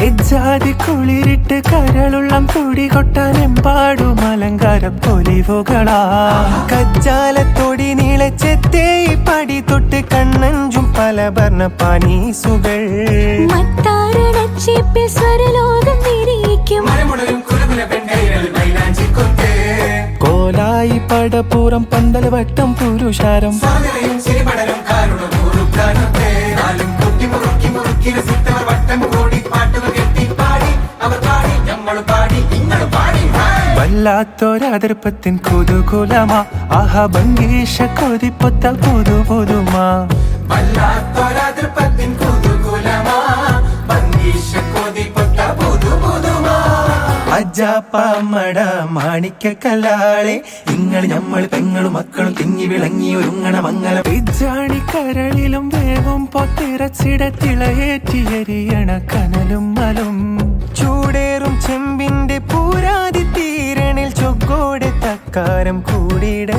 എജാതി കുളിരിട്ട് കരളുള്ളം തുടി കൊട്ടാൻ എമ്പാടും അലങ്കാര പൊലിവുകളാ. കജ്ജാലത്തൊടി നീളച്ചെത്തേ പടി തൊട്ട് കണ്ണഞ്ചും പല വർണ പാനീസുകൾ. മത്താരണച്ചേപ്പിൽ സ്വരലോകം നിരീക്കും കോലായി മുറുക്കി പന്തൽ വട്ടം പുരുഷാരം. വല്ലാത്തൊരതിർപ്പത്തിൻ കുതുകുലമാ. ആഹ ഭംഗീഷ കൊതിപ്പൊത്ത പുതു പുതുമാ അജാപ്പാമട മാണിക്ക കല്ലാളെ. ഇങ്ങൾ ഞമ്മൾ പെങ്ങളും മക്കളും തിങ്ങി വിളങ്ങി ഒരുങ്ങണ മംഗള പിജാണി കരളിലും വേവും പൊത്തിറച്ചിട തിളയേറ്റിയരിയണ കനലും മലും. ചെമ്പിന്റെ പൂരാതി തീരണിൽ ചൊക്കോടെ തക്കാരം കൂടിയിടണം